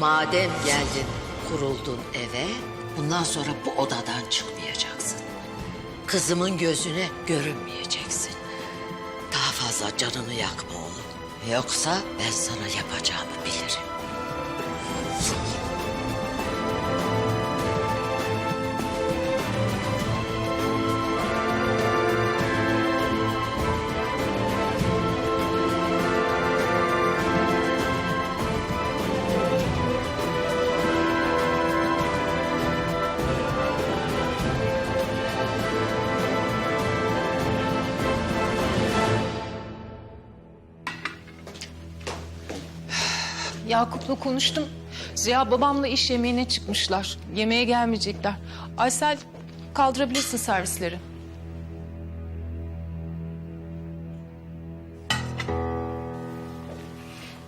Madem geldin, kuruldun eve, bundan sonra bu odadan çıkmayacaksın. Kızımın gözüne görünmeyeceksin. Daha fazla canını yakma oğlum. Yoksa ben sana yapacağımı bilirim. Yakup'la konuştum. Ziya babamla iş yemeğine çıkmışlar. Yemeğe gelmeyecekler. Aysel kaldırabilirsin servisleri.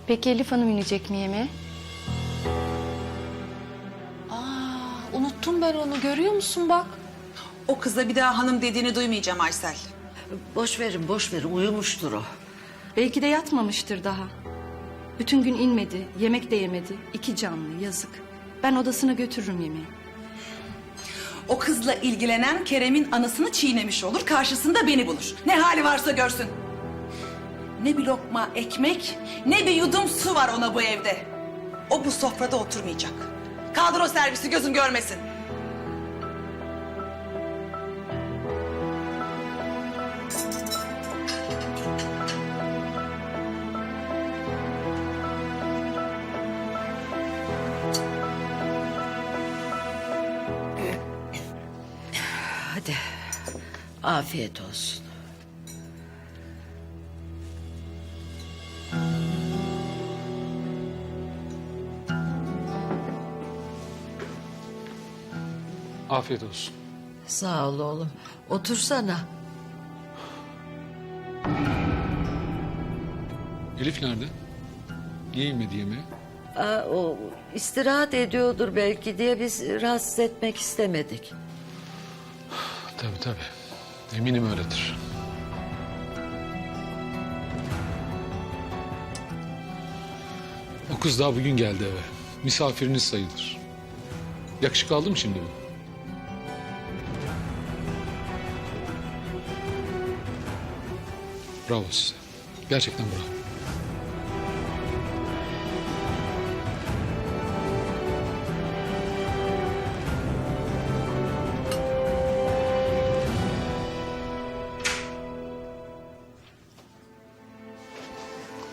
Peki Elif Hanım inecek mi yemeğe? Aa, unuttum ben onu görüyor musun bak. O kıza bir daha hanım dediğini duymayacağım Aysel. Boş verin, boş verin. Uyumuştur o. Belki de yatmamıştır daha. Bütün gün inmedi, yemek de yemedi. İki canlı, yazık. Ben odasına götürürüm yemeği. O kızla ilgilenen Kerem'in anasını çiğnemiş olur, karşısında beni bulur. Ne hali varsa görsün. Ne bir lokma ekmek, ne bir yudum su var ona bu evde. O bu sofrada oturmayacak. Kaldır o servisi gözüm görmesin. Afiyet olsun. Afiyet olsun. Sağ ol oğlum. Otursana. Elif nerede? Niye inmedi yemeğe? Aa, o istirahat ediyordur belki diye biz rahatsız etmek istemedik. Tabii tabii. Eminim öyledir. O kız daha bugün geldi eve. Misafiriniz sayılır. Yakışık aldı mı şimdi bu? Bravo size. Gerçekten bravo.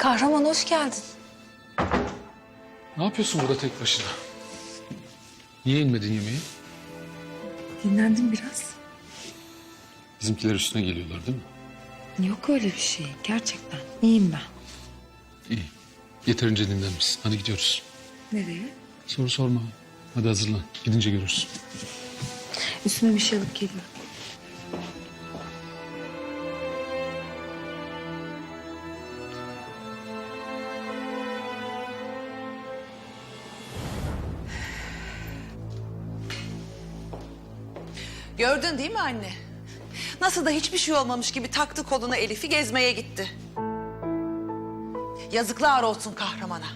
Kahraman hoş geldin. Ne yapıyorsun burada tek başına? Niye inmedin yemeğe? Dinlendim biraz. Bizimkiler üstüne geliyorlar değil mi? Yok öyle bir şey. Gerçekten. İyiyim ben. İyi. Yeterince dinlenmişsin. Hadi gidiyoruz. Nereye? Soru sorma. Hadi hazırlan. Gidince görürsün. Üstüme bir şey alıp geliyorum. Gördün değil mi anne? Nasıl da hiçbir şey olmamış gibi taktı koluna Elif'i gezmeye gitti. Yazıklar olsun kahramana.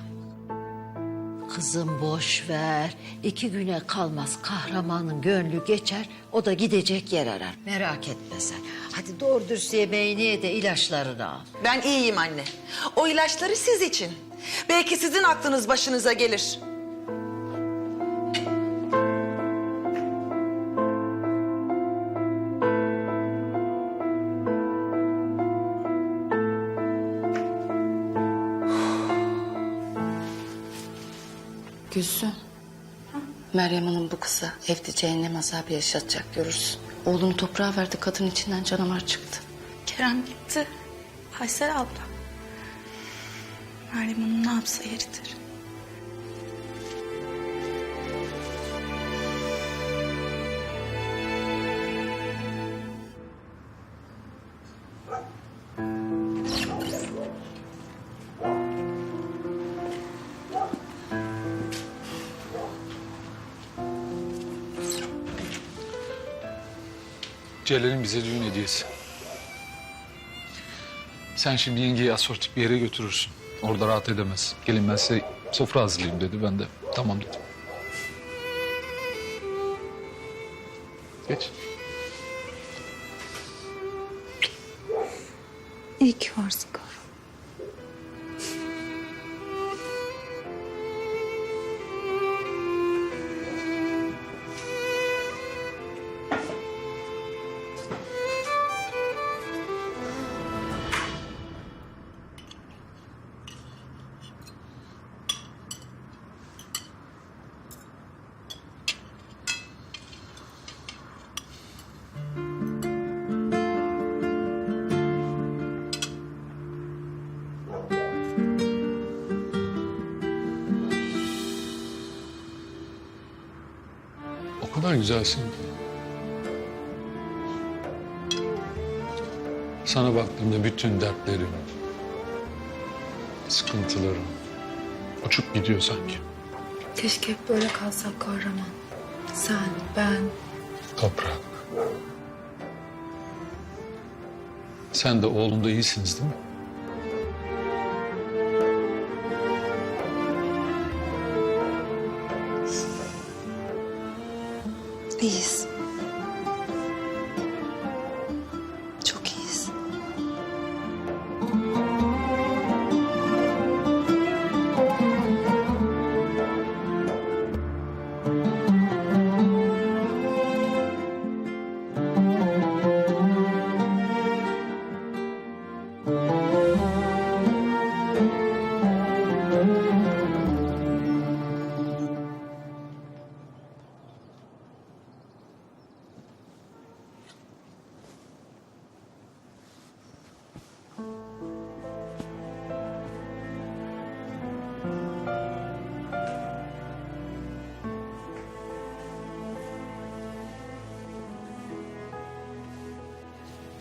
Kızım boş ver. İki güne kalmaz kahramanın gönlü geçer. O da gidecek yer arar. Merak etme sen. Hadi doğru dürüst yemeğini ye de ilaçlarını al. Ben iyiyim anne. O ilaçları siz için. Belki sizin aklınız başınıza gelir. Gülsün. Meryem Hanım bu kıza evde cehennem azabı yaşatacak görürsün. Oğlunu toprağa verdi kadın içinden canavar çıktı. Kerem gitti. Aysel abla. Meryem Hanım ne yapsa yeridir. Celal'in bize düğün hediyesi. Sen şimdi yengeyi asortik bir yere götürürsün. Orada rahat edemez. Gelin ben size sofra hazırlayayım dedi. Ben de Tamam dedim. Geç. İyi ki varsın kahraman. Kadar güzelsin. Sana baktığımda bütün dertlerim, sıkıntılarım uçup gidiyor sanki. Keşke hep böyle kalsak kahraman. Sen, ben. Toprak. Sen de oğlum da iyisiniz değil mi? peace.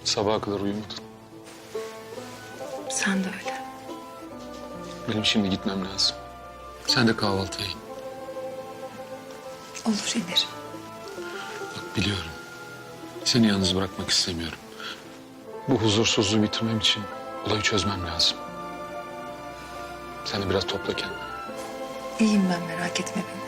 Sabaha kadar uyumadın. Sen de öyle. Benim şimdi gitmem lazım. Sen de kahvaltıya in. Olur inerim. Bak biliyorum. Seni yalnız bırakmak istemiyorum. Bu huzursuzluğu bitirmem için olayı çözmem lazım. Sen de biraz topla kendini. İyiyim ben merak etme beni.